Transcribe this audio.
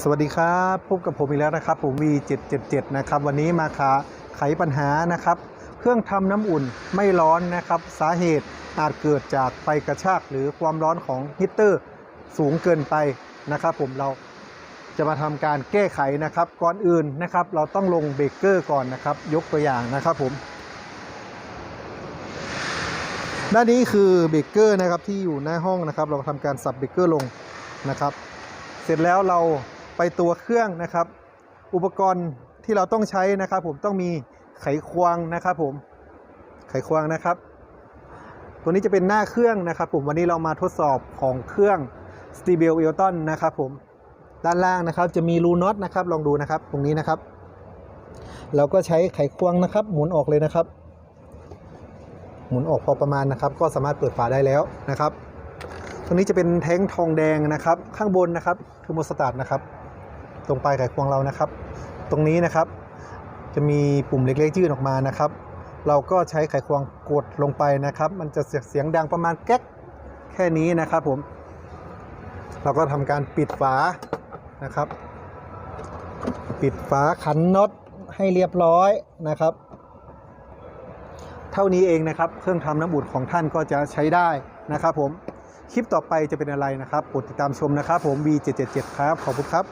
สวัสดีครับพบกับผมอีกแล้วนะครับ ผม V777 นะครับ วันนี้มาขาไขปัญหานะครับ เครื่องทำน้ำอุ่นไม่ร้อนนะครับ สาเหตุอาจเกิดจากไฟกระชากหรือความร้อนของฮีตเตอร์สูงเกินไปนะครับ ผมเราจะมาทำการแก้ไขนะครับ ก่อนอื่นนะครับ เราต้องลงเบรกเกอร์ก่อนนะครับ ยกตัวอย่างนะครับผมด้านนี้คือเบรกเกอร์นะครับที่อยู่หน้าห้องนะครับ เราทำการสับเบรกเกอร์ลงนะครับ เสร็จแล้วเรา ไปตัวเครื่องนะครับ อุปกรณ์ที่เราต้องใช้นะครับ ผมต้องมีไขควงนะครับผมไขควงนะครับ ตัวนี้จะเป็นหน้าเครื่องนะครับ ผมวันนี้เรามาทดสอบของเครื่อง s t e b e l e l t o n นะครับผมด้านล่างนะครับจะมีรูน็อตนะครับลองดูนะครับ ตรงนี้นะครับ เราก็ใช้ไขควงนะครับ หมุนออกเลยนะครับ หมุนออกพอประมาณนะครับ ก็สามารถเปิดฝาได้แล้วนะครับตรงนี้จะเป็นแท้งทองแดงนะครับ ข้างบนนะครับคือโมสตาร์ทนะครับ ตรงปลายไขควงเรานะครับ ตรงนี้นะครับ จะมีปุ่มเล็กๆยื่นออกมานะครับ เราก็ใช้ไขควงกดลงไปนะครับ มันจะเสียงดังประมาณแก๊กแค่นี้นะครับผม เราก็ทำการปิดฝานะครับ ปิดฝาขันน็อตให้เรียบร้อยนะครับ เท่านี้เองนะครับ เครื่องทำน้ำอุ่นของท่านก็จะใช้ได้นะครับผมคลิปต่อไปจะเป็นอะไรนะครับโปรดติดตามชมนะครับผม B777 ครับ ขอบคุณครับ